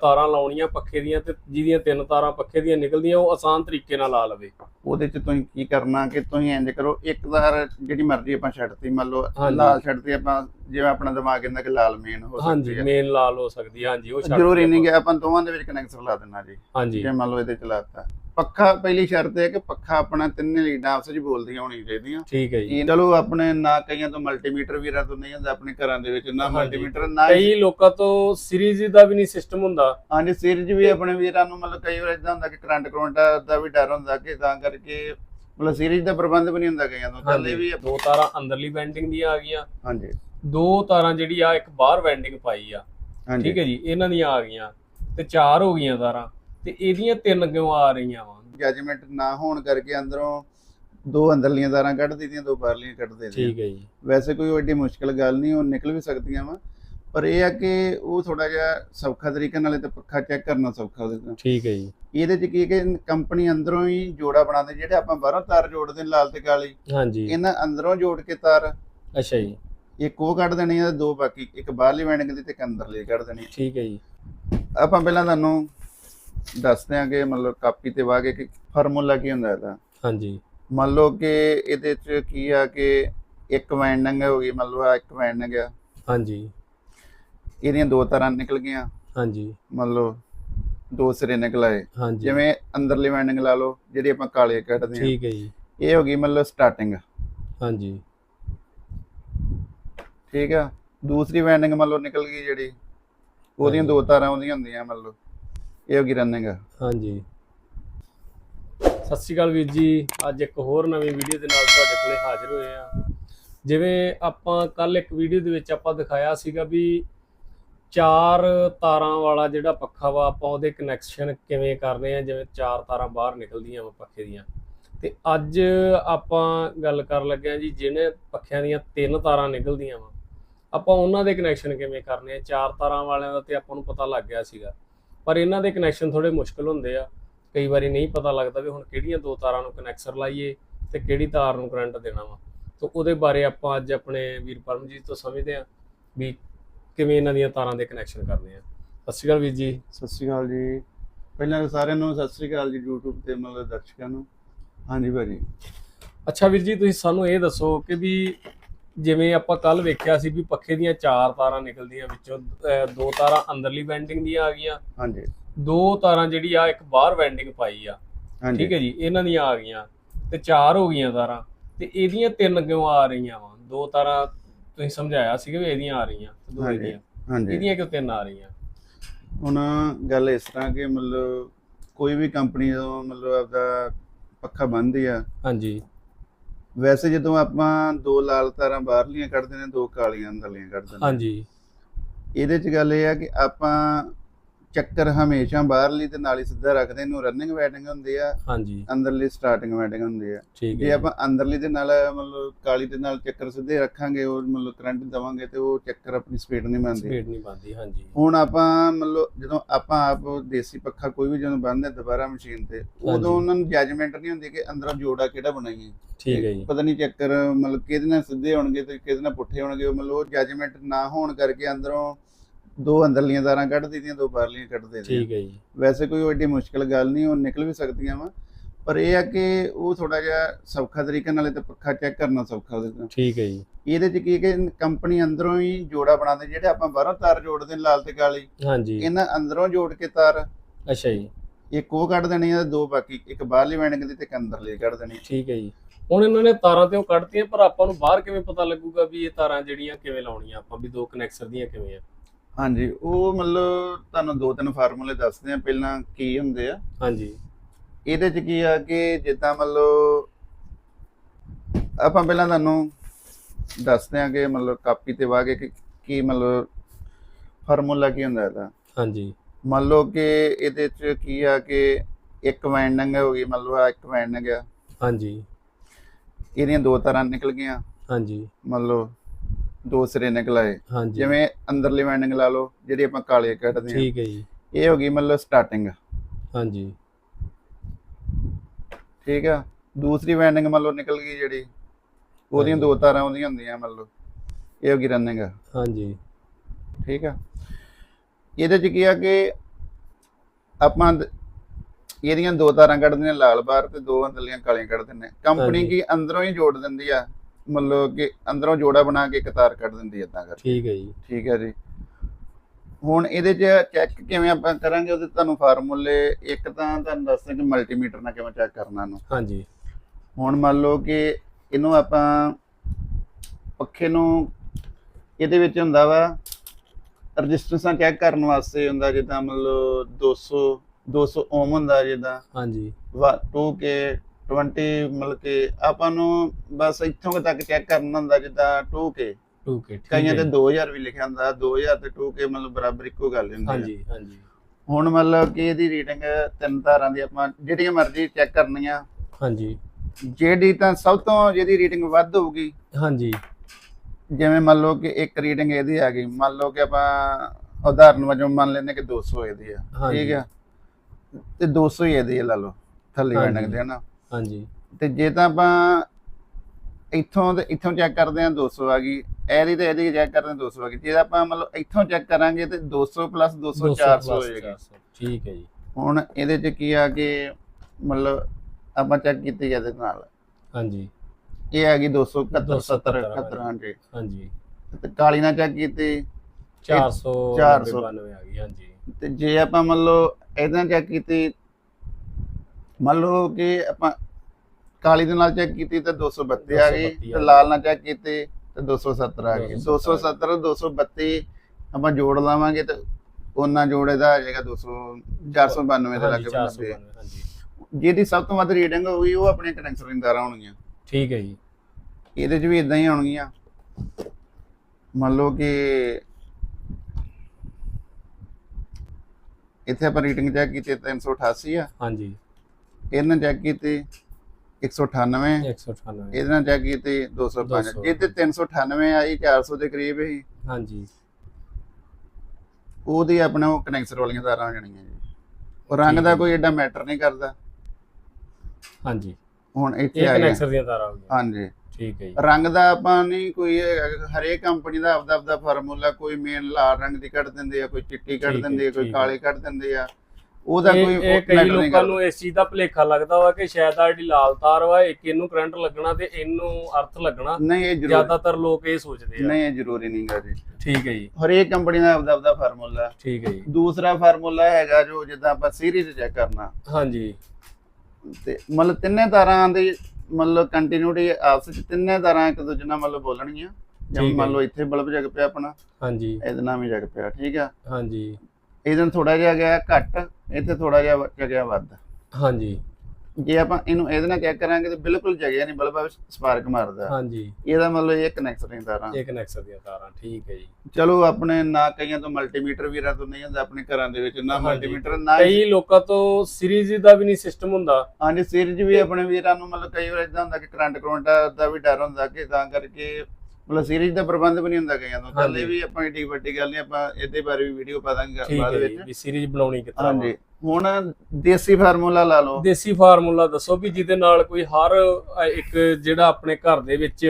ਤਾਰਾਂ ਲਾਉਣੀਆਂ ਪੱਖੇ ਦੀਆਂ ਤੇ ਜਿਹਦੀਆਂ ਤਿੰਨ ਤਾਰਾਂ ਪੱਖੇ ਦੀਆਂ ਨਿਕਲਦੀਆਂ ਉਹ ਆਸਾਨ ਤਰੀਕੇ ਨਾਲ ਲਾ ਲਵੇ। ਉਹਦੇ ਚ ਤੁਸੀਂ ਕੀ ਕਰਨਾ ਕਿ ਤੁਸੀਂ ਇੰਜ ਕਰੋ ਇੱਕ ਤਾਰ ਜਿਹੜੀ ਮਰਜ਼ੀ ਆਪਾਂ ਛੱਡਤੀ ਮੰਨ ਲਓ ਹਾਂਜੀ। ਲਾਲ ਛੱਡਤੀ ਆਪਾਂ ਜਿਵੇਂ ਆਪਣਾ ਦਿਮਾਗ ਕਹਿੰਦਾ ਕਿ ਲਾਲ ਮੇਨ ਹੋ ਹਾਂਜੀ ਸਕਦੀ ਹੈ ਮੇਨ ਲਾਲ ਹੋ ਸਕਦੀ ਹੈ ਹਾਂਜੀ ਉਹ ਛੱਡ ਜ਼ਰੂਰੀ ਨਹੀਂ ਕਿ ਆਪਾਂ ਦੋਵਾਂ ਦੇ ਵਿੱਚ ਕਨੈਕਸ਼ਨ ਲਾ ਦੇਣਾ ਜੀ। ਹਾਂਜੀ। ਜੇ ਮੰਨ ਲਓ ਇਹਦੇ ਚਲਾਤਾ ਪੱਖਾ ਪਹਿਲੀ ਸ਼ਰਤ ਹੈ ਕਿ ਪੱਖਾ ਆਪਣਾ ਤਿੰਨੇ ਲੀਡਾਂ ਆਪਸ ਵਿੱਚ ਬੋਲਦੀਆਂ ਹੋਣੀ ਚਾਹੀਦੀਆਂ। ਠੀਕ ਹੈ ਜੀ। ਚਲੋ ਆਪਣੇ ਨਾ ਕਈਆਂ ਤੋਂ ਮਲਟੀਮੀਟਰ ਵੀਰਾਂ ਤੋਂ ਨਹੀਂ ਹੁੰਦਾ ਆਪਣੇ ਘਰਾਂ ਦੇ ਵਿੱਚ ਨਾ। ਮਲਟੀਮੀਟਰ ਨਾ ਕਈ ਲੋਕਾਂ ਤੋਂ ਸੀਰੀਜ਼ ਦਾ ਵੀ ਨਹੀਂ ਸਿਸਟਮ ਹੁੰਦਾ। ਹਾਂਜੀ ਸੀਰੀਜ਼ ਵੀ ਆਪਣੇ ਵੀਰਾਂ ਨੂੰ ਮਤਲਬ ਕਈ ਵਾਰ ਇਦਾਂ ਹੁੰਦਾ ਕਿ ਕਰੰਟ ਕਰੰਟ ਦਾ ਵੀ ਡਰ ਹੁੰਦਾ ਕਿ ਤਾਂ ਕਰਕੇ ਮਤਲਬ ਸੀਰੀਜ਼ ਦਾ ਪ੍ਰਬੰਧ ਵੀ ਨਹੀਂ ਹੁੰਦਾ ਕਈਆਂ ਤੋਂ। ਚੱਲ ਵੀ ਦੋ ਤਾਰਾਂ ਅੰਦਰਲੀ ਵੈਂਡਿੰਗ ਦੀਆਂ ਆ ਗਈਆਂ। ਹਾਂਜੀ। ਦੋ ਤਾਰਾਂ ਜਿਹੜੀ ਆ ਇੱਕ ਬਾਹਰ ਵੈਂਡਿੰਗ ਪਾਈ ਆ। ਠੀਕ ਹੈ ਜੀ ਇਹਨਾਂ ਦੀਆਂ ਆ ਗਈਆਂ। ਤੇ ਚਾਰ ਹੋ ਗਈਆਂ ਤਾਰਾਂ। ਤੇ ਇਹਦੀਆਂ ਤਿੰਨ ਕਿਉਂ ਆ ਰਹੀਆਂ ਵਾ। ਜਜਮੈਂਟ ਨਾ ਹੋਣ ਕਰਕੇ ਅੰਦਰੋਂ ਦੋ ਅੰਦਰਲੀਆਂ ਤਾਰਾਂ ਕੱਢ ਦਿੱਤੀਆਂ ਦੋ ਬਾਹਰਲੀਆਂ ਕੱਢ ਦਿੱਤੀਆਂ। ਠੀਕ ਹੈ ਜੀ। ਵੈਸੇ ਕੋਈ ਏਡੀ ਮੁਸ਼ਕਲ ਗੱਲ ਨਹੀਂ ਉਹ ਨਿਕਲ ਵੀ ਸਕਦੀਆਂ ਵਾ। ਪਰ ਇਹ ਆ ਕਿ ਉਹ ਥੋੜਾ ਜਿਹਾ ਸੌਖਾ ਤਰੀਕੇ ਨਾਲੇ ਤੇ ਪੱਖਾ ਚੈੱਕ ਕਰਨਾ ਸੌਖਾ ਉਹਦੇ ਤੋਂ ਠੀਕ ਹੈ ਜੀ। ਇਹਦੇ ਚ ਕੀ ਹੈ ਕਿ ਕੰਪਨੀ ਅੰਦਰੋਂ ਹੀ ਜੋੜਾ ਬਣਾਉਂਦੇ ਜਿਹੜੇ ਆਪਾਂ ਬਾਹਰੋਂ ਤਾਰ ਜੋੜਦੇ ਨੇ ਲਾਲ ਤੇ ਕਾਲੀ ਹਾਂਜੀ। ਇਹਨਾਂ ਅੰਦਰੋਂ ਜੋੜ ਕੇ ਤਾਰ। ਅੱਛਾ ਜੀ। ਇੱਕ ਉਹ ਕੱਢ ਦੇਣੀ ਆ ਦੋ ਬਾਕੀ ਇੱਕ ਬਾਹਰਲੀ ਵੈਂਡਿੰਗ ਦੀ ਤੇ ਇੱਕ ਅੰਦਰਲੀ ਕੱਢ ਦੇਣੀ ਠੀਕ ਹੈ ਜੀ। ਆਪਾਂ ਪਹਿਲਾਂ ਤੁਹਾਨੂੰ ਦੱਸਦੇ ਹਾਂ ਕਿ ਮਤਲਬ ਕਾਪੀ ਤੇ ਵਾਗੇ ਕਿ ਫਾਰਮੂਲਾ ਕੀ ਹੁੰਦਾ ਇਹਦਾ? ਹਾਂਜੀ। ਮੰਨ ਲਓ ਕਿ ਇਹਦੇ ਚ ਕੀ ਆ ਕਿ ਇੱਕ ਵੈਂਡਿੰਗ ਹੋ ਗਈ ਮੰਨ ਲਓ ਆ ਇੱਕ ਵੈਂਡਿੰਗ ਆ। ਹਾਂਜੀ। ਇਹਦੀਆਂ ਦੋ ਤਰ੍ਹਾਂ ਨਿਕਲ ਗਈਆਂ। ਹਾਂਜੀ। ਮੰਨ ਲਓ ਦੋ ਸਿਰੇ ਨਿਕਲ ਆਏ। ਹਾਂਜੀ। ਜਿਵੇਂ ਅੰਦਰਲੀ ਵੈਂਡਿੰਗ ਲਾ ਲਓ ਜਿਹੜੀ ਆਪਾਂ ਕਾਲੇ ਕੱਢਦੇ ਆ ਠੀਕ ਹੈ ਜੀ। ਇਹ ਹੋ ਗਈ ਮਤਲਬ ਸਟਾਰਟਿੰਗ। ਹਾਂਜੀ। ਠੀਕ ਆ। ਦੂਸਰੀ ਵੈਂਡਿੰਗ ਮੰਨ ਲਓ ਨਿਕਲ ਗਈ ਜਿਹੜੀ। ਉਹਦੀਆਂ। ਦੋ ਤਾਰਾਂ ਉਹਦੀਆਂ ਹੁੰਦੀਆਂ ਮੰਨ ਲਓ। ਇਹ ਹੋ ਰਨਿੰਗ ਹਾਂਜੀ। ਸਤਿ ਸ਼੍ਰੀ ਅਕਾਲ ਵੀਰ ਜੀ। ਅੱਜ ਇੱਕ ਹੋਰ ਨਵੀਂ ਵੀਡੀਓ ਦੇ ਨਾਲ ਤੁਹਾਡੇ ਕੋਲੇ ਹਾਜ਼ਰ ਹੋਏ ਆ ਜਿਵੇਂ ਆਪਾਂ ਕੱਲ ਇੱਕ ਵੀਡੀਓ ਦੇ ਵਿੱਚ ਆਪਾਂ ਦਿਖਾਇਆ ਸੀਗਾ ਵੀ ਚਾਰ ਤਾਰਾਂ ਵਾਲਾ ਜਿਹੜਾ ਪੱਖਾ ਵਾ, ਆਪਾਂ ਉਹਦੇ ਕਨੈਕਸ਼ਨ ਕਿਵੇਂ ਕਰਨੇ ਆ, ਜਿਵੇਂ ਚਾਰ ਤਾਰਾਂ ਬਾਹਰ ਨਿਕਲਦੀਆਂ ਵਾ ਪੱਖੇ ਦੀਆਂ। ਤੇ ਅੱਜ ਆਪਾਂ ਗੱਲ ਕਰਨ ਲੱਗੇ ਆ ਜੀ, ਜਿਹਨੇ ਪੱਖਿਆਂ ਦੀਆਂ ਤਿੰਨ ਤਾਰਾਂ ਨਿਕਲਦੀਆਂ ਵਾ, ਆਪਾਂ ਉਹਨਾਂ ਦੇ ਕਨੈਕਸ਼ਨ ਕਿਵੇਂ ਕਰਨੇ ਆ? ਚਾਰ ਤਾਰਾਂ ਵਾਲਿਆਂ ਦਾ ਤੇ ਆਪਾਂ ਨੂੰ ਪਤਾ ਲੱਗ ਗਿਆ ਸੀਗਾ। ਪਰ ਇਹਨਾਂ ਦੇ ਕਨੈਕਸ਼ਨ ਥੋੜੇ ਮੁਸ਼ਕਲ ਹੁੰਦੇ ਆ। ਕਈ ਵਾਰੀ ਨਹੀਂ ਪਤਾ ਲੱਗਦਾ ਵੀ ਹੁਣ ਕਿਹੜੀਆਂ ਦੋ ਤਾਰਾਂ ਨੂੰ ਕਨੈਕਸਰ ਲਾਈਏ ਤੇ ਕਿਹੜੀ ਤਾਰ ਨੂੰ ਕਰੰਟ ਦੇਣਾ ਵਾ। ਤਾਂ ਉਹਦੇ ਬਾਰੇ ਆਪਾਂ ਅੱਜ ਆਪਣੇ ਵੀਰ ਪਰਮਜੀਤ ਤੋਂ ਸਮਝਦੇ ਆ ਵੀ ਕਿਵੇਂ ਇਹਨਾਂ ਦੀਆਂ ਤਾਰਾਂ ਦੇ ਕਨੈਕਸ਼ਨ ਕਰਨੇ ਆ। ਸਤਿ ਸ਼੍ਰੀ ਅਕਾਲ ਵੀਰ ਜੀ। ਸਤਿ ਸ਼੍ਰੀ ਅਕਾਲ ਜੀ। ਪਹਿਲਾਂ ਸਾਰਿਆਂ ਨੂੰ ਸਤਿ ਸ਼੍ਰੀ ਅਕਾਲ ਜੀ YouTube ਤੇ ਮਤਲਬ ਦਰਸ਼ਕਾਂ ਨੂੰ। ਹਾਂਜੀ ਭਾਜੀ। ਅੱਛਾ ਵੀਰ ਜੀ ਤੁਸੀਂ ਸਾਨੂੰ ਇਹ ਦੱਸੋ ਕਿ ਵੀ ਜਿਵੇਂ ਆਪਾਂ ਕੱਲ ਵੇਖਿਆ ਸੀ ਵੀ ਪੱਖੇ ਦੀਆਂ ਚਾਰ ਤਾਰਾਂ ਨਿਕਲਦੀਆਂ ਵਿੱਚੋਂ ਦੋ ਤਾਰਾਂ ਅੰਦਰਲੀ ਵੈਂਡਿੰਗ ਦੀਆਂ ਆ ਗਈਆਂ। ਹਾਂਜੀ। ਦੋ ਤਾਰਾਂ ਜਿਹੜੀ ਆ ਇੱਕ ਬਾਹਰ ਵੈਂਡਿੰਗ ਪਾਈ ਆ। ਠੀਕ ਹੈ ਜੀ ਇਹਨਾਂ ਦੀਆਂ ਆ ਗਈਆਂ ਤੇ ਚਾਰ ਹੋ ਗਈਆਂ ਤਾਰਾਂ ਤੇ ਇਹਦੀਆਂ ਤਿੰਨ ਕਿਉਂ ਆ ਰਹੀਆਂ ਵਾ? ਦੋ ਤਾਰਾਂ ਤੁਸੀਂ ਸਮਝਾਇਆ ਸੀ ਕਿ ਇਹਦੀਆਂ ਆ ਰਹੀਆਂ ਦੋ ਹਾਂਜੀ। ਇਹਦੀਆਂ। ਹਾਂਜੀ। ਇਹਦੀਆਂ ਕਿਉਂ ਤਿੰਨ ਆ ਰਹੀਆਂ? ਹੁਣ ਗੱਲ ਇਸ ਤਰ੍ਹਾਂ ਕਿ ਮਤਲਬ ਕੋਈ ਵੀ ਕੰਪਨੀ ਜਦੋਂ ਮਤਲਬ ਆਪਦਾ ਪੱਖਾ ਬੰਨ੍ਹਦੀ ਆ ਹਾਂਜੀ। ਵੈਸੇ ਜਦੋਂ ਆਪਾਂ ਦੋ ਲਾਲ ਤਾਰਾਂ ਬਾਹਰਲੀਆਂ ਕੱਢਦੇ ਨੇ ਦੋ ਕਾਲੀਆਂ ਅੰਦਰਲੀਆਂ ਕੱਢਦੇ ਨੇ। ਹਾਂਜੀ। ਇਹਦੇ ਚ ਗੱਲ ਇਹ ਆ ਕਿ ਆਪਾਂ ਚੱਕਰ ਹਮੇਸ਼ਾ ਬਾਹਰਲੀ ਤੇ ਨਾਲ ਹੀ ਸਿੱਧਾ ਰੱਖਦੇ ਇਹਨੂੰ ਰਨਿੰਗ ਵੈਟਿੰਗ ਹੁੰਦੀ ਆ ਹਾਂਜੀ। ਅੰਦਰਲੀ ਸਟਾਰਟਿੰਗ ਵੈਟਿੰਗ ਹੁੰਦੀ ਆ। ਜੇ ਆਪਾਂ ਅੰਦਰਲੀ ਦੇ ਨਾਲ ਮਤਲਬ ਕਾਲੀ ਦੇ ਨਾਲ ਚੱਕਰ ਸਿੱਧੇ ਰੱਖਾਂਗੇ ਉਹ ਮਤਲਬ ਕਰੰਟ ਦਵਾਂਗੇ ਤੇ ਉਹ ਚੱਕਰ ਆਪਣੀ ਸਪੀਡ ਨਹੀਂ ਬਣਦੀ। ਸਪੀਡ ਨਹੀਂ ਬੰਦੀ ਹਾਂਜੀ। ਹੁਣ ਆਪਾਂ ਮਤਲਬ ਜਦੋਂ ਆਪਾਂ ਆਪ ਦੇਸੀ ਪੱਖਾ ਕੋਈ ਵੀ ਜਦੋਂ ਬੰਨਦੇ ਦੁਬਾਰਾ ਮਸ਼ੀਨ ਤੇ। ਉਦੋਂ ਉਹਨਾਂ ਨੂੰ ਜੱਜਮੈਂਟ ਨਹੀਂ ਹੁੰਦੀ ਕਿ ਅੰਦਰੋਂ ਜੋੜਾ ਕਿਹੜਾ ਬਣਾਈਏ। ਠੀਕ ਹੈ ਜੀ। ਪਤਾ ਨਹੀਂ ਚੱਕਰ ਮਤਲਬ ਕਿਹਦੇ ਨਾਲ ਸਿੱਧੇ ਹੋਣਗੇ ਤੇ ਕਿਹਦੇ ਨਾਲ ਪੁੱਠੇ ਹੋਣਗੇ ਉਹ ਮਤਲਬ ਉਹ ਜੱਜਮੈਂਟ ਨਾ ਹੋਣ ਕਰਕੇ ਅੰਦਰੋਂ ਦੋ ਅੰਦਰਲੀਆਂ ਤਾਰਾਂ ਕੱਢ ਦਿੱਤੀਆਂ ਦੋ ਬਾਹਰਲੀਆਂ ਕੱਢ ਦਿੱਤੀਆਂ ਠੀਕ ਹੈ ਜੀ। ਵੈਸੇ ਕੋਈ ਏਡੀ ਮੁਸ਼ਕਲ ਗੱਲ ਨਹੀਂ ਉਹ ਨਿਕਲ ਵੀ ਸਕਦੀਆਂ ਵਾ। ਪਰ ਇਹ ਆ ਕਿ ਉਹ ਥੋੜਾ ਜਿਹਾ ਸੌਖਾ ਤਰੀਕੇ ਨਾਲੇ ਤੇ ਪੱਖਾ ਚੈੱਕ ਕਰਨਾ ਸੌਖਾ ਉਹਦੇ ਤੋਂ। ਠੀਕ ਹੈ ਜੀ। ਇਹਦੇ ਚ ਕੀ ਹੈ ਕਿ ਕੰਪਨੀ ਅੰਦਰੋਂ ਹੀ ਜੋੜਾ ਬਣਾਉਂਦੇ ਜਿਹੜੇ ਆਪਾਂ ਬਾਹਰੋਂ ਤਾਰ ਜੋੜਦੇ ਨੇ ਲਾਲ ਤੇ ਕਾਲੀ ਹਾਂਜੀ। ਇਹਨਾਂ ਅੰਦਰੋਂ ਜੋੜ ਕੇ ਤਾਰ ਅੱਛਾ ਜੀ। ਇੱਕ ਉਹ ਕੱਢ ਦੇਣੀ ਆ ਦੋ ਬਾਕੀ ਇੱਕ ਬਾਹਰਲੀ ਵੈਂਡਿੰਗ ਦੀ ਤੇ ਇੱਕ ਅੰਦਰਲੀ ਕੱਢ ਦੇਣੀ ਠੀਕ ਹੈ ਜੀ। ਹੁਣ ਇਹਨਾਂ ਨੇ ਤਾਰਾਂ ਤੇ ਉਹ ਕੱਢਤੀਆਂ ਪਰ ਆਪਾਂ ਨੂੰ ਬਾਹਰ ਕਿਵੇਂ ਪਤਾ ਲੱਗੂਗਾ ਵੀ ਇਹ ਤਾਰਾਂ ਜਿਹੜੀਆਂ ਕਿਵੇਂ ਲਾਉਣੀਆਂ ਆਪਾਂ ਵੀ ਦੋ ਕਨੈਕਸਰ ਦੀਆਂ ਕਿਵੇਂ ਆ? ਹਾਂਜੀ ਉਹ ਮਤਲਬ ਤੁਹਾਨੂੰ ਦੋ ਤਿੰਨ ਫਾਰਮੂਲੇ ਦੱਸਦੇ ਆ ਪਹਿਲਾਂ ਕੀ ਹੁੰਦੇ ਆ। ਹਾਂਜੀ। ਇਹਦੇ ਚ ਕੀ ਆ ਕਿ ਜਿੱਦਾਂ ਮਤਲਬ ਆਪਾਂ ਪਹਿਲਾਂ ਤੁਹਾਨੂੰ ਦੱਸਦੇ ਆ ਕਿ ਮਤਲਬ ਕਾਪੀ ਤੇ ਵਾਗੇ ਕਿ ਕੀ ਮਤਲਬ ਫਾਰਮੂਲਾ ਕੀ ਹੁੰਦਾ ਇਹਦਾ। ਹਾਂਜੀ। ਮੰਨ ਲਓ ਕਿ ਇਹਦੇ ਚ ਕੀ ਆ ਕਿ ਇੱਕ ਵੈਂਡਿੰਗ ਹੋ ਗਈ ਮੰਨ ਲਓ ਆ ਇੱਕ ਵੈਂਡਿੰਗ ਆ। ਹਾਂਜੀ। ਇਹਦੀਆਂ ਦੋ ਤਰ੍ਹਾਂ ਨਿਕਲ ਗਈਆਂ। ਹਾਂਜੀ। ਮੰਨ ਲਓ ਦੋ ਸਿਰੇ ਨਿਕਲ ਆਏ। ਹਾਂਜੀ। ਜਿਵੇਂ ਅੰਦਰਲੀ ਵੈਂਡਿੰਗ ਲਾ ਲਓ ਜਿਹੜੀ ਆਪਾਂ ਕਾਲੇ ਕੱਢਦੇ ਆ ਠੀਕ ਹੈ ਜੀ। ਇਹ ਹੋ ਗਈ ਮਤਲਬ ਸਟਾਰਟਿੰਗ ਹਾਂਜੀ। ਠੀਕ ਆ। ਦੂਸਰੀ ਵੈਂਡਿੰਗ ਮੰਨ ਲਓ ਨਿਕਲ ਗਈ ਜਿਹੜੀ ਉਹਦੀਆਂ। ਦੋ ਤਾਰਾਂ ਉਹਦੀਆਂ ਹੁੰਦੀਆਂ ਮੰਨ ਲਓ। ਇਹ ਹੋ ਗਈ ਰਨਿੰਗ ਹਾਂਜੀ। ਠੀਕ ਆ। ਇਹਦੇ ਚ ਕੀ ਆ ਕਿ ਆਪਾਂ ਇਹਦੀਆਂ ਦੋ ਤਾਰਾਂ ਕੱਢ ਦਿੰਦੇ ਹਾਂ ਲਾਲ ਬਾਰ ਤੇ ਦੋ ਅੰਦਰਲੀਆਂ ਕਾਲੀਆਂ ਕੱਢ ਦਿੰਦੇ ਹਾਂ। ਕੰਪਨੀ। ਕੀ ਅੰਦਰੋਂ ਹੀ ਜੋੜ ਦਿੰਦੀ ਆ। ਮਤਲਬ ਕਿ ਅੰਦਰੋਂ ਜੋੜਾ ਬਣਾ ਕੇ ਇੱਕ ਤਾਰ ਕੱਢ ਦਿੰਦੀ ਏਦਾਂ ਕਰ ਠੀਕ ਹੈ ਜੀ। ਠੀਕ ਹੈ ਜੀ। ਹੁਣ ਇਹਦੇ 'ਚ ਚੈੱਕ ਕਿਵੇਂ ਆਪਾਂ ਕਰਾਂਗੇ? ਉਹਦੇ ਤੁਹਾਨੂੰ ਫਾਰਮੂਲੇ ਇੱਕ ਤਾਂ ਤੁਹਾਨੂੰ ਦੱਸਦੇ ਕਿ ਮਲਟੀਮੀਟਰ ਨਾਲ ਕਿਵੇਂ ਚੈੱਕ ਕਰਨਾ ਇਹਨੂੰ। ਹਾਂਜੀ। ਹੁਣ ਮੰਨ ਲਓ ਕਿ ਇਹਨੂੰ ਆਪਾਂ ਪੱਖੇ ਨੂੰ ਇਹਦੇ ਵਿੱਚ ਹੁੰਦਾ ਵਾ ਰਜਿਸਟੈਂਸਾਂ ਚੈੱਕ ਕਰਨ ਵਾਸਤੇ ਹੁੰਦਾ ਜਿੱਦਾਂ ਮੰਨ ਲਓ 200 200 ਓਮ ਹੁੰਦਾ ਜਿੱਦਾਂ। ਹਾਂਜੀ। 2k 20 ਮਤਲਬ ਕਿ ਆਪਾਂ ਨੂੰ ਬਸ ਇੱਥੋਂ ਕੁ ਤੱਕ ਚੈੱਕ ਕਰਨਾ ਹੁੰਦਾ ਜਿੱਦਾਂ 2k ਓਕੇ ਠੀਕ ਕਈਆਂ ਹੈ ਤੇ ਜੀ। 2000 ਵੀ ਲਿਖਿਆ ਹੁੰਦਾ 2000 ਤੇ 2k ਮਤਲਬ ਬਰਾਬਰ ਇੱਕੋ ਗੱਲ ਹੁੰਦੀ ਹੈ ਹਾਂਜੀ ਹਾਂਜੀ। ਹੁਣ ਮਤਲਬ ਕਿ ਇਹਦੀ ਰੀਡਿੰਗ ਤਿੰਨ ਤਾਰਾਂ ਦੀ ਆਪਾਂ ਜਿਹੜੀਆਂ ਮਰਜ਼ੀ ਚੈੱਕ ਕਰਨੀਆਂ। ਹਾਂਜੀ। ਜਿਹੜੀ ਤਾਂ ਸਭ ਤੋਂ ਜਿਹਦੀ ਰੀਡਿੰਗ ਵੱਧ ਹੋਊਗੀ। ਹਾਂਜੀ। ਜਿਵੇਂ ਮੰਨ ਲਓ ਕਿ ਇੱਕ ਰੀਡਿੰਗ ਇਹਦੀ ਆ ਗਈ ਮੰਨ ਲਓ ਕਿ ਆਪਾਂ ਉਦਾਹਰਨ ਵਜੋਂ ਮੰਨ ਲੈਂਦੇ ਕਿ 200 ਇਹਦੀ ਆ। ਠੀਕ ਆ। ਤੇ 200 ਹੀ ਇਹਦੀ ਆ ਲਾ ਲਓ ਥੱਲੇ। ਵੰਡਕ ਦੇ ਨਾ। ਹਾਂਜੀ। ਤੇ ਜੇ ਤਾਂ ਆਪਾਂ ਇੱਥੋਂ ਤੇ ਇੱਥੋਂ ਚੈੱਕ ਕਰਦੇ ਆ 200 ਆ ਗਈ। ਇਹਦੀ ਤੇ ਇਹਦੀ ਚੈੱਕ ਕਰਦੇ ਆ 200 ਆ ਗਈ। ਜੇ ਆਪਾਂ ਮਤਲਬ ਇੱਥੋਂ ਚੈੱਕ ਕਰਾਂਗੇ ਤੇ 200 ਪਲੱਸ 200 400 ਹੋ ਜਾਏਗਾ ਠੀਕ ਹੈ ਜੀ। ਹੁਣ ਇਹਦੇ ਚ ਕੀ ਆ ਕਿ ਮਤਲਬ ਆਪਾਂ ਚੈੱਕ ਕੀਤੀ ਇਹਦੇ ਨਾਲ। ਹਾਂਜੀ। ਇਹ ਆ ਗਈ 271 70 270 71 ਹਾਂਜੀ। ਤੇ ਕਾਲੀ ਨਾਲ ਚੈੱਕ ਕੀਤੀ। 400 400 ਆ ਗਈ ਹਾਂਜੀ। ਤੇ ਜੇ ਆਪਾਂ ਮੰਨ ਲਓ ਇਹਦੇ ਨਾਲ ਚੈੱਕ ਕੀਤੀ ਮੰਨ ਲਓ ਕਿ ਆਪਾਂ ਕਾਲੀ ਦੇ ਨਾਲ ਚੈੱਕ ਕੀਤੀ ਤੇ 232 ਆ ਗਈ 232 ਤੇ ਲਾਲ ਨਾਲ ਚੈੱਕ ਕੀਤੀ ਤੇ 270 ਆ ਗਈ। 270 270 232 ਆਪਾਂ ਜੋੜ ਲਾਵਾਂਗੇ ਤੇ ਉਹਨਾਂ ਜੋੜ ਇਹਦਾ ਆ ਜਾਏਗਾ 200 492 ਦੇ ਲੱਗੇ 492 ਬੰਦੇ ਹਾਂਜੀ। ਜਿਹਦੀ ਸਭ ਤੋਂ ਵੱਧ ਰੀਡਿੰਗ ਹੋਈ ਉਹ ਕਨੈਕਟਰ ਤਾਰਾਂ ਹੋਣਗੀਆਂ। ਠੀਕ ਹੈ ਜੀ। ਇਹਦੇ 'ਚ ਵੀ ਇਦਾਂ ਹੀ ਆਉਣਗੀਆਂ। ਮੰਨ ਲਓ ਕਿ ਇੱਥੇ ਆਪਾਂ ਰੀਡਿੰਗ ਚੈੱਕ ਕੀਤੀ 388 ਆ। ਹਾਂਜੀ। ਇਹਦੇ ਨਾਲ ਚੈੱਕ ਕੀਤੀ 198 198 ਇਹਦੇ ਨਾਲ ਚੈੱਕ ਕੀਤੀ 205 200 ਜੇ ਤੇ 398 ਆਈ 400 ਦੇ ਕਰੀਬ ਹੀ ਹਾਂਜੀ। ਉਹਦੀ ਆਪਣਾ ਉਹ ਕਨੈਕਟਰ ਵਾਲੀਆਂ ਤਾਰਾਂ ਜਾਣੀਆਂ ਜੀ। ਉਹ ਰੰਗ ਦਾ। ਕੋਈ ਐਡਾ ਮੈਟਰ ਨਹੀਂ ਕਰਦਾ। ਹਾਂਜੀ। ਹੁਣ ਇੱਥੇ ਆ ਗਿਆ। ਕਨੈਕਟਰ ਦੀਆਂ ਤਾਰਾਂ ਹਾਂਜੀ। ਠੀਕ ਹੈ ਜੀ। ਰੰਗ ਦਾ ਆਪਾਂ ਨਹੀਂ ਕੋਈ ਹਰੇਕ ਕੰਪਨੀ ਦਾ ਆਪਦਾ ਆਪਦਾ ਫਾਰਮੂਲਾ ਕੋਈ ਮੇਨ ਲਾਲ ਰੰਗ ਦੀ ਕੱਢ ਦਿੰਦੇ ਆ ਕੋਈ ਚਿੱਟੀ ਕੱਢ ਦਿੰਦੇ ਆ ਕੋਈ। ਕਾਲੀ ਕੱਢ ਦਿੰਦੇ ਆ। ਉਹਦਾ ਕੋਈ ਇਹ ਕਈ ਲੋਕਾਂ। ਨੂੰ ਇਸ ਚੀਜ਼ ਦਾ ਭੁਲੇਖਾ ਲੱਗਦਾ ਵਾ ਕਿ ਸ਼ਾਇਦ ਆ ਜਿਹੜੀ ਲਾਲ ਤਾਰ ਵਾ ਇੱਕ ਇਹਨੂੰ ਕਰੰਟ ਲੱਗਣਾ ਤੇ ਇਹਨੂੰ ਅਰਥ ਲੱਗਣਾ। ਨਹੀਂ ਇਹ ਜ਼ਰੂਰੀ ਜ਼ਿਆਦਾਤਰ ਲੋਕ ਇਹ ਸੋਚਦੇ ਆ। ਨਹੀਂ ਇਹ ਜ਼ਰੂਰੀ ਨਹੀਂਗਾ ਜੀ। ਠੀਕ ਹੈ ਜੀ। ਹਰੇਕ ਕੰਪਨੀ ਦਾ ਆਪਦਾ ਆਪਦਾ ਫਾਰਮੂਲਾ ਠੀਕ ਹੈ ਜੀ। ਦੂਸਰਾ ਫਾਰਮੂਲਾ ਹੈਗਾ ਜੋ ਜਿੱਦਾਂ ਆਪਾਂ ਸੀਰੀਜ਼ ਚੈੱਕ ਕਰਨਾ। ਹਾਂਜੀ। ਤੇ ਮਤਲਬ ਤਿੰਨੇ ਤਾਰਾਂ ਦੀ ਮਤਲਬ ਕੰਟੀਨਿਊਟੀ ਆਪਸ ਵਿੱਚ ਤਿੰਨੇ ਤਾਰਾਂ ਇੱਕ ਦੂਜੇ ਨਾਲ ਮਤਲਬ ਬੋਲਣਗੀਆਂ। ਜਿਵੇਂ ਮੰਨ ਲਓ ਇੱਥੇ ਬਲਬ ਜਗ ਪਿਆ ਆਪਣਾ। ਹਾਂਜੀ। ਇਹਦੇ ਨਾਲ ਵੀ ਜਗ ਪਿਆ ਠੀਕ ਆ? ਹਾਂਜੀ। ਇਹਦੇ ਨਾਲ ਥੋੜਾ ਜਿਹਾ ਗਿਆ ਘੱਟ ਇੱਥੇ ਥੋੜਾ ਜਿਹਾ ਜਗਿਆ ਵੱਧ। ਹਾਂਜੀ। ਜੇ ਆਪਾਂ ਇਹਨੂੰ ਇਹਦੇ ਨਾਲ ਚੈੱਕ ਕਰਾਂਗੇ ਤੇ ਬਿਲਕੁਲ ਜਗਿਆ ਨਹੀਂ ਬਲਬ ਸਪਾਰਕ ਮਾਰਦਾ। ਹਾਂਜੀ। ਇਹਦਾ ਮਤਲਬ ਇਹ ਕਨੈਕਟਰ ਨਹੀਂ ਤਾਰਾਂ। ਇਹ ਕਨੈਕਟਰ ਦੀਆਂ ਤਾਰਾਂ ਠੀਕ ਹੈ ਜੀ। ਚਲੋ ਆਪਣੇ ਨਾ ਕਈਆਂ ਤੋਂ ਮਲਟੀਮੀਟਰ ਵੀਰਾਂ ਤੋਂ ਨਹੀਂ ਹੁੰਦਾ ਆਪਣੇ ਘਰਾਂ ਦੇ ਵਿੱਚ ਨਾ। ਮਲਟੀਮੀਟਰ ਨਾ ਹੀ- ਕਈ ਲੋਕਾਂ ਤੋਂ ਸੀਰੀਜ਼ ਦਾ ਵੀ ਨਹੀਂ ਸਿਸਟਮ ਹੁੰਦਾ। ਹਾਂਜੀ ਸੀਰੀਜ਼ ਵੀ ਆਪਣੇ ਵੀਰਾਂ ਨੂੰ ਮਤਲਬ ਕਈ ਵਾਰ ਇਦਾਂ ਹੁੰਦਾ ਕਿ ਕਰੰਟ ਕਰੰਟ ਦਾ ਵੀ ਡਰ ਹੁੰਦਾ ਕਿ ਤਾਂ ਕਰਕੇ ਮਤਲਬ ਸੀਰੀਜ਼ ਦਾ ਪ੍ਰਬੰਧ ਵੀ ਨਹੀਂ ਹੁੰਦਾ ਕਈਆਂ ਤੋਂ। ਚੱਲ ਵੀ ਆਪਾਂ ਏਡੀ ਵੱਡੀ ਗੱਲ ਨਹੀਂ ਆਪਾਂ ਇਹਦੇ ਬਾਰੇ ਵੀ ਵੀਡੀਓ ਪਾ ਦਾਂਗੇ ਠੀਕ ਬਾਅਦ ਜੀ ਵਿੱਚ। ਵੀ ਸੀਰੀਜ਼ ਬਣਾਉਣੀ ਕਿਤਨਾ ਹਾਂਜੀ। ਹੁਣ ਦੇਸੀ ਫਾਰਮੂਲਾ ਲਾ ਲਓ। ਦੇਸੀ ਫਾਰਮੂਲਾ ਦੱਸੋ ਵੀ ਜਿਹਦੇ ਨਾਲ ਕੋਈ ਹਰ ਇੱਕ ਜਿਹੜਾ ਆਪਣੇ ਘਰ ਦੇ ਵਿੱਚ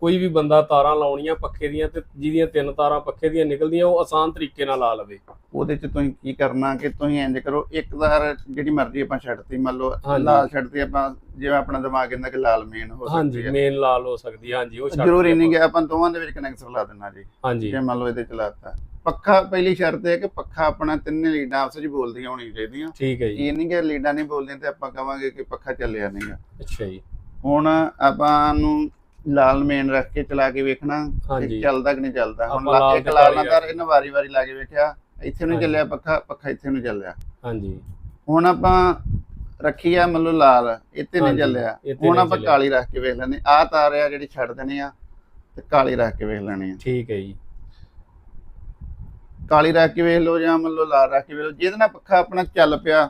ਕੋਈ ਵੀ ਬੰਦਾ ਤਾਰਾਂ ਲਾਉਣੀਆਂ ਪੱਖੇ ਦੀਆਂ ਤੇ ਜਿਹਦੀਆਂ ਤਿੰਨ ਤਾਰਾਂ ਪੱਖੇ ਦੀਆਂ ਨਿਕਲਦੀਆਂ ਉਹ ਆਸਾਨ ਤਰੀਕੇ ਨਾਲ ਲਾ ਲਵੇ। ਉਹਦੇ ਚ ਤੁਸੀਂ ਕੀ ਕਰਨਾ ਕਿ ਤੁਸੀਂ ਇੰਜ ਕਰੋ ਇੱਕ ਵਾਰ ਜਿਹੜੀ ਮਰਜ਼ੀ ਆਪਾਂ ਛੱਡਤੀ ਮੰਨ ਲਓ ਹਾਂਜੀ। ਲਾਲ ਛੱਡਤੀ ਆਪਾਂ ਜਿਵੇਂ ਆਪਣਾ ਦਿਮਾਗ ਕਹਿੰਦਾ ਕਿ ਲਾਲ ਮੇਨ ਹੋ ਹਾਂਜੀ ਸਕਦੀ ਹੈ। ਮੇਨ ਲਾਲ ਹੋ ਸਕਦੀ ਹੈ, ਹਾਂਜੀ ਉਹ ਛੱਡ ਜ਼ਰੂਰੀ ਨਹੀਂ ਕਿ ਆਪਾਂ। ਦੋਵਾਂ ਦੇ ਵਿੱਚ ਕਨੈਕਟਰ ਲਾ ਦੇਣਾ ਜੀ। ਹਾਂਜੀ। ਜੇ ਮੰਨ ਲਓ ਇਹਦੇ ਚਲਾਤਾ ਪੱਖਾ ਪਹਿਲੀ ਸ਼ਰਤ ਹੈ ਕਿ ਪੱਖਾ ਆਪਣਾ ਤਿੰਨੇ ਲੀਡਾਂ ਆਪਸ ਵਿੱਚ ਬੋਲਦੀਆਂ ਹੋਣੀਆਂ ਚਾਹੀਦੀਆਂ। ਠੀਕ ਹੈ ਜੀ। ਇਹ ਨਹੀਂ ਕਿ ਲੀਡਾਂ ਨਹੀਂ ਬੋਲਦੀਆਂ ਤੇ ਆਪਾਂ ਕਵਾਂਗੇ ਕਿ ਪੱਖਾ ਚੱਲਿਆ ਨਹੀਂਗਾ ਅੱਛਾ ਜੀ। ਹੁਣ ਆਪਾਂ ਨੂੰ ਲਾਲ ਮੇਨ ਰੱਖ ਕੇ ਚਲਾ ਕੇ ਵੇਖਣਾ। ਕਿ ਚੱਲਦਾ ਕਿ ਨਹੀਂ ਚੱਲਦਾ। ਹੁਣ ਇੱਕ ਤੇ ਲਾਲ ਕਾਲੀ ਨੰਬਰ ਇਹਨਾਂ ਵਾਰੀ-ਵਾਰੀ ਲਾ ਕੇ ਵੇਖਿਆ ਇੱਥੇ ਨੂੰ। ਚੱਲਿਆ ਪੱਖਾ ਪੱਖਾ ਇੱਥੇ ਨੂੰ ਚੱਲਿਆ। ਹਾਂਜੀ। ਹੁਣ ਆਪਾਂ ਰੱਖੀ ਆ ਮੰਨ ਲਓ ਲਾਲ ਇੱਥੇ ਨਹੀਂ ਚੱਲਿਆ। ਹੁਣ ਆਪਾਂ। ਕਾਲੀ ਰੱਖ ਕੇ ਵੇਖ ਲੈਂਦੇ। ਆਹ ਤਾਰ ਆ ਜਿਹੜੀ ਛੱਡ ਦੇਣੀ ਆ ਤੇ ਕਾਲੀ ਰੱਖ ਕੇ ਵੇਖ ਲੈਣੀ ਆ। ਠੀਕ ਹੈ ਜੀ। ਕਾਲੀ ਰੱਖ ਕੇ ਵੇਖ ਲਓ ਜਾਂ ਮੰਨ ਲਓ ਲਾਲ ਰੱਖ ਕੇ ਵੇਖ ਲਓ ਜਿਹਦੇ ਨਾਲ ਪੱਖਾ ਆਪਣਾ ਚੱਲ ਪਿਆ।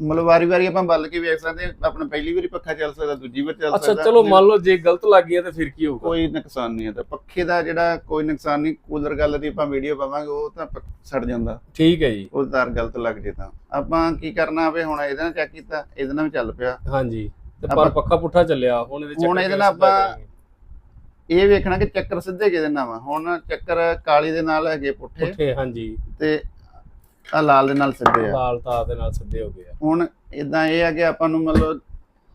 ਮਤਲਬ ਵਾਰੀ-ਵਾਰੀ ਆਪਾਂ ਬੱਲ ਕੇ ਵੇਖ ਸਕਦੇ ਹਾਂ, ਆਪਣਾ ਪਹਿਲੀ ਵਾਰੀ ਪੱਖਾ ਚੱਲ ਸਕਦਾ ਦੂਜੀ ਵਾਰ ਚੱਲ ਅੱਛਾ ਸਕਦਾ ਚਲੋ ਮੰਨ ਲਓ ਜੇ ਗਲਤ ਲੱਗ ਗਿਆ ਤਾਂ ਫਿਰ ਕੀ ਹੋਊਗਾ? ਕੋਈ ਨੁਕਸਾਨ ਨਹੀਂ ਹੈ ਤਾਂ ਪੱਖੇ ਦਾ ਜਿਹੜਾ ਕੋਈ ਨੁਕਸਾਨ ਨਹੀਂ ਕੂਲਰ ਗੱਲ ਦੀ ਆਪਾਂ ਵੀਡੀਓ ਪਾਵਾਂਗੇ ਉਹ ਤਾਂ ਸੜ ਜਾਂਦਾ। ਠੀਕ ਹੈ ਜੀ। ਉਹ ਤਾਰ ਗਲਤ ਲੱਗ ਜੇ ਤਾਂ। ਆਪਾਂ ਕੀ ਕਰਨਾ ਵੇ ਹੁਣ ਇਹਦੇ ਨਾਲ ਚੈੱਕ ਕੀਤਾ ਇਹਦੇ ਨਾਲ ਵੀ ਚੱਲ ਪਿਆ। ਹਾਂਜੀ। ਤੇ ਪਰ ਪੱਖਾ ਪੁੱਠਾ ਚੱਲਿਆ ਹੁਣ ਇਹਦੇ ਹੁਣ ਚੱਕਰ ਇਹਦੇ ਨਾਲ ਆਪਾਂ-। ਇਹ ਵੇਖਣਾ ਕਿ ਚੱਕਰ ਸਿੱਧੇ ਕਿਹਦੇ ਨਾਲ ਵਾ ਹੁਣ ਚੱਕਰ ਕਾਲੀ ਦੇ ਨਾਲ ਹੈਗੇ ਪੁੱਠੇ। ਪੁੱਠੇ ਹਾਂਜੀ। ਤੇ ਆ ਲਾਲ ਦੇ ਨਾਲ ਸਿੱਧੇ ਆ। ਲਾਲ ਤਾਰ ਦੇ ਨਾਲ ਸਿੱਧੇ ਹੋ ਗਏ ਆ। ਹੁਣ ਇਦਾਂ ਇਹ ਆ ਕਿ ਆਪਾਂ ਨੂੰ ਮਤਲਬ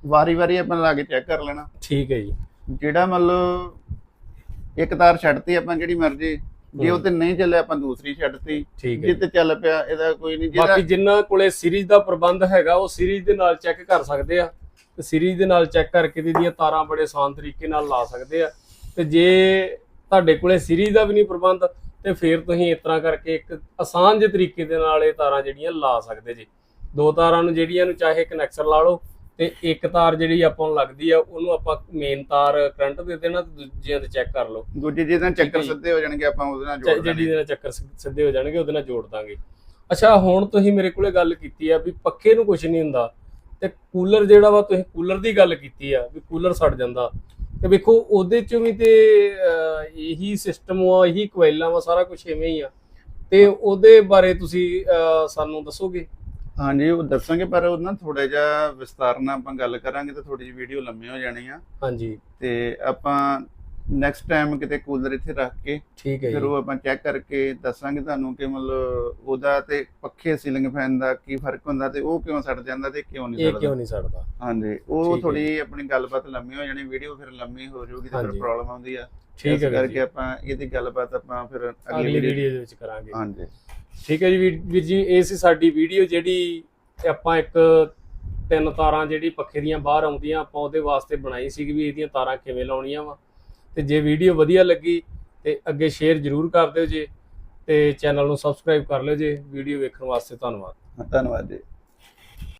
ਵਾਰੀ-ਵਾਰੀ ਆਪਾਂ ਲਾ ਕੇ ਚੈੱਕ ਕਰ ਲੈਣਾ। ਠੀਕ ਹੈ ਜੀ। ਜਿਹੜਾ ਮਤਲਬ ਇੱਕ ਤਾਰ ਛੱਡਤੀ ਆਪਾਂ ਜਿਹੜੀ ਮਰਜ਼ੀ ਜੇ ਉਹ ਤੇ ਨਹੀਂ ਚੱਲਿਆ ਆਪਾਂ ਦੂਸਰੀ ਛੱਡਤੀ। ਜੇ। ਤੇ ਚੱਲ ਪਿਆ ਇਹਦਾ ਕੋਈ ਨਹੀਂ। ਜਿਹੜਾ ਬਾਕੀ ਜਿਨ੍ਹਾਂ ਕੋਲੇ ਸੀਰੀਜ਼ ਦਾ ਪ੍ਰਬੰਧ ਹੈਗਾ ਉਹ ਸੀਰੀਜ਼ ਦੇ ਨਾਲ ਚੈੱਕ ਕਰ ਸਕਦੇ ਆ। ਤੇ ਸੀਰੀਜ਼ ਦੇ ਨਾਲ ਚੈੱਕ ਕਰਕੇ ਦੀਆਂ ਤਾਰਾਂ ਬੜੇ ਆਸਾਨ ਤਰੀਕੇ ਨਾਲ ਲਾ ਸਕਦੇ ਆ। ਤੇ ਜੇ ਤੁਹਾਡੇ ਕੋਲੇ ਸੀਰੀਜ਼ ਦਾ ਵੀ ਨਹੀਂ ਪ੍ਰਬੰਧ ਤੇ ਫਿਰ ਤੁਸੀਂ ਇਸ ਤਰ੍ਹਾਂ ਕਰਕੇ ਇੱਕ ਆਸਾਨ ਜਿਹੇ ਤਰੀਕੇ ਦੇ ਨਾਲ ਇਹ ਤਾਰਾਂ ਜਿਹੜੀਆਂ ਲਾ ਸਕਦੇ ਜੀ। ਦੋ ਤਾਰਾਂ ਨੂੰ ਜਿਹੜੀਆਂ ਨੂੰ ਚਾਹੇ ਕਨੈਕਸ਼ਨ ਲਾ ਲਓ ਤੇ ਇੱਕ ਤਾਰ ਜਿਹੜੀ ਆਪਾਂ ਨੂੰ ਲੱਗਦੀ ਆ ਉਹਨੂੰ ਆਪਾਂ ਮੇਨ ਤਾਰ ਕਰੰਟ ਦੇ ਦੇਣਾ ਤੇ ਦੂਜਿਆਂ ਤੇ ਚੈੱਕ ਕਰ ਲਓ। ਦੂਜੇ ਜਿਹਦੇ ਨਾਲ ਚੱਕਰ। ਸਿੱਧੇ ਹੋ ਜਾਣਗੇ ਆਪਾਂ ਉਹਦੇ ਨਾਲ ਜੋੜ ਜਿਹੜੀ ਦੇ ਨਾਲ ਚੱਕਰ ਸਿੱਧੇ ਹੋ ਜਾਣਗੇ ਉਹਦੇ ਨਾਲ ਜੋੜ ਦਾਂਗੇ। ਅੱਛਾ ਹੁਣ ਤੁਸੀਂ ਮੇਰੇ ਕੋਲੇ ਗੱਲ ਕੀਤੀ ਆ ਵੀ ਪੱਖੇ ਨੂੰ ਕੁਝ ਨਹੀਂ ਹੁੰਦਾ ਤੇ ਕੂਲਰ ਜਿਹੜਾ ਵਾ ਤੁਸੀਂ ਕੂਲਰ ਦੀ ਗੱਲ ਕੀਤੀ ਆ ਵੀ ਕੂਲਰ ਸੜ ਜਾਂਦਾ। ਤੇ ਵੇਖੋ ਉਹਦੇ ਚ ਵੀ ਤੇ ਇਹੀ ਸਿਸਟਮ ਆ ਇਹੀ ਕੋਇਲਾਂ ਵਾ ਸਾਰਾ ਕੁਝ ਐਵੇਂ ਹੀ ਆ। ਤੇ ਉਹਦੇ ਬਾਰੇ ਤੁਸੀਂ ਸਾਨੂੰ ਦੱਸੋਗੇ? ਹਾਂਜੀ ਉਹ ਦੱਸਾਂਗੇ ਪਰ ਉਹ ਨਾ ਥੋੜਾ ਜਿਹਾ ਵਿਸਤਾਰ ਨਾਲ ਆਪਾਂ ਗੱਲ ਕਰਾਂਗੇ ਤਾਂ ਥੋੜੀ ਜਿਹੀ ਵੀਡੀਓ ਲੰਮੀ ਹੋ ਜਾਣੀ ਆ। ਹਾਂਜੀ। ਤੇ ਆਪਾਂ ਨੈਕਸਟ ਟਾਈਮ ਕਿਤੇ ਕੂਲਰ ਇੱਥੇ ਰੱਖ ਕੇ ਠੀਕ ਹੈ ਫਿਰ ਜੀ। ਉਹ ਆਪਾਂ ਚੈੱਕ ਕਰਕੇ ਦੱਸਾਂਗੇ ਤੁਹਾਨੂੰ ਕਿ ਮਤਲਬ ਉਹਦਾ ਤੇ ਪੱਖੇ ਸੀਲਿੰਗ ਫੈਨ ਦਾ ਕੀ ਫ਼ਰਕ ਹੁੰਦਾ ਤੇ ਉਹ ਕਿਉਂ ਸੜ ਜਾਂਦਾ ਤੇ ਕਿਉਂ ਨਹੀਂ ਇਹ ਸੜਦਾ। ਕਿਉਂ ਨਹੀਂ ਸੜਦਾ? ਹਾਂਜੀ ਉਹ ਥੋੜੀ ਆਪਣੀ ਗੱਲਬਾਤ ਲੰਮੀ ਹੋ ਜਾਣੀ ਵੀਡੀਓ ਫਿਰ ਲੰਮੀ ਹੋ ਜਾਊਗੀ ਤੇ ਫਿਰ ਹਾਂਜੀ। ਪ੍ਰੋਬਲਮ ਆਉਂਦੀ ਆ। ਠੀਕ ਇਸ ਹੈ ਵੀਰ ਕਰਕੇ ਜੀ ਆਪਾਂ ਇਹਦੀ ਗੱਲਬਾਤ ਆਪਾਂ ਫਿਰ ਅਗਲੀ ਅਗਲੀ ਵੀਡੀਓ ਦੇ ਵਿੱਚ ਕਰਾਂਗੇ। ਹਾਂਜੀ। ਠੀਕ ਹੈ ਜੀ ਵੀਰ ਵੀਰ ਜੀ ਇਹ ਸੀ ਸਾਡੀ ਵੀਡੀਓ ਜਿਹੜੀ ਤੇ ਆਪਾਂ ਇੱਕ ਤਿੰਨ ਤਾਰਾਂ ਜਿਹੜੀ ਪੱਖੇ ਦੀਆਂ ਬਾਹਰ ਆਉਂਦੀਆਂ ਆਪਾਂ ਉਹਦੇ ਵਾਸਤੇ ਬਣਾਈ ਸੀ ਵੀ ਇਹਦੀਆਂ ਤਾਰਾਂ ਕਿਵੇਂ ਲਾਉਣੀਆਂ ਵਾ। ਤੇ ਜੇ ਵੀਡੀਓ ਵਧੀਆ ਲੱਗੀ ਤੇ ਅੱਗੇ ਸ਼ੇਅਰ ਜ਼ਰੂਰ ਕਰ ਦਿਓ ਜੇ ਤੇ ਚੈਨਲ ਨੂੰ ਸਬਸਕ੍ਰਾਈਬ ਕਰ ਲਿਓ ਜੇ। ਵੀਡੀਓ ਵੇਖਣ ਵਾਸਤੇ ਧੰਨਵਾਦ। ਧੰਨਵਾਦ ਜੀ।